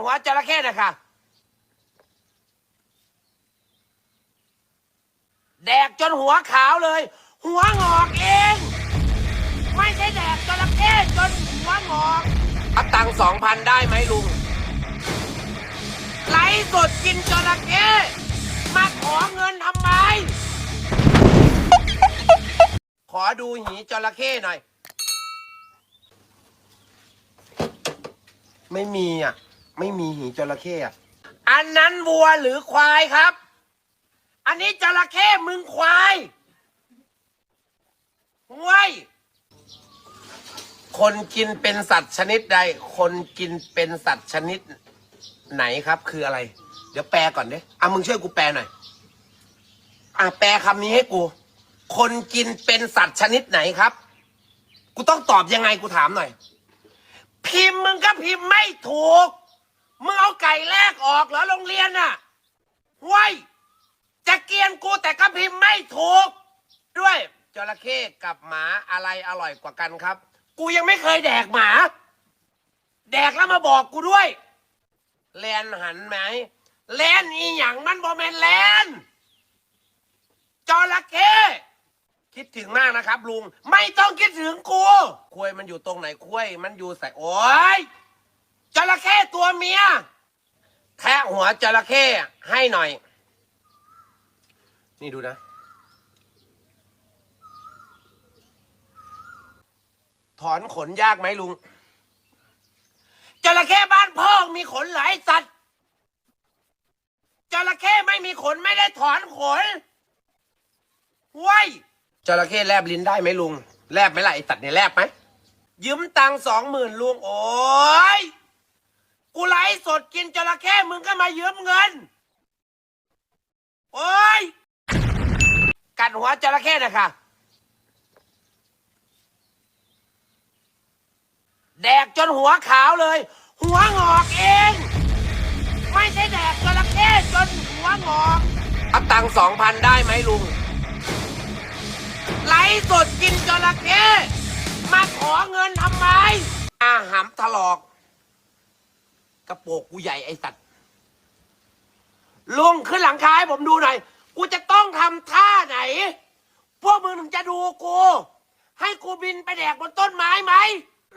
หัวจระเข้น่อยค่ะแดกจนหัวขาวเลย หัวงอกเอง ไม่ใช่แดกจระเข้จนหัวงอกเอาตังสองพันได้ไหมลุง ไลฟ์สดกินจระเข้มาขอเงินทำไม ขอดูหีจระเข้หน่อย ไม่มีอะ ไม่มีหีจระเข้อะอันนั้นวัวหรือควายครับ อันนี้จระเข้มึงควายเว้ยคนกินเป็นสัตว์ชนิดใด คนกินเป็นสัตว์ชนิดไหนครับ คืออะไร เดี๋ยวแปลก่อนเด้อะมึงช่วยกูแปลหน่อย อะแปลคำนี้ให้กู คนกินเป็นสัตว์ชนิดไหนครับ กูต้องตอบยังไงกูถามหน่อย พิมพ์มึงก็พิมพ์ไม่ถูก มึงเอาไก่แลกออกเหรอโรงเรียนน่ะเว้ยจะเกลียนกูแต่ก็พิมพ์ไม่ถูก ด้วยจระเข้กับหมาอะไรอร่อยกว่ากันครับ กูยังไม่เคยแดกหมา แดกแล้วมาบอกกูด้วย แลนหันไหมแลนอีหยังมันบอแมนแลนจระเข้คิดถึงมากนะครับ ลุง ไม่ต้องคิดถึงกูควยมันอยู่ตรงไหนควยมันอยู่ใส่โอ้ย จระเข้ตัวเมียแทะหัวจระเข้ให้หน่อย นี่ดูนะ ถอนขนยากไหมลุงจระเข้บ้านพ่อมีขนหลายสัตว์จระเข้ไม่มีขนไม่ได้ถอนขนว้ยจระเข้แลบลิ้นได้ไหมลุง แลบไหมล่ะไอสัตว์เนี่ยแลบไหมยืมตังสองหมื่นลุง โอ้ย กูไลฟ์สดกินจระเข้มึงก็มายืมเงิน โอ้ย กัดหัวจระเข้นะคะแดกจนหัวขาวเลย หัวงอกเอง ไม่ใช่แดกจระเข้จนหัวงอกเอาตังสองพันได้ไหมลุง ไลฟ์สดกินจระเข้มาขอเงินทำไม อาหำถลอก กระโปรงกูใหญ่ไอสัตว์ลุงขึ้นหลังคาให้ผมดูหน่อย กูจะต้องทำท่าไหน พวกมึงถึงจะดูกู ให้กูบินไปแดกบนต้นไม้ไหม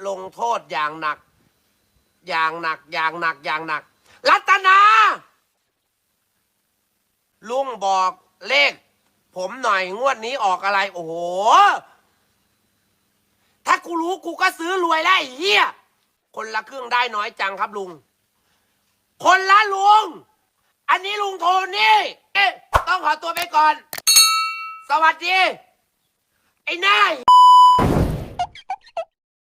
ลงโทษอย่างหนัก อย่างหนัก อย่างหนัก อย่างหนัก รัตนา ลุงบอกเลข ผมหน่อยงวดนี้ออกอะไร โอ้โห ถ้ากูรู้กูก็ซื้อรวยแล้วไอ้เหี้ย คนละครึ่งได้น้อยจังครับลุง คนละลุง อันนี้ลุงโทนี่เอ๊ะต้องขอตัวไปก่อน สวัสดี ไอ้หน้า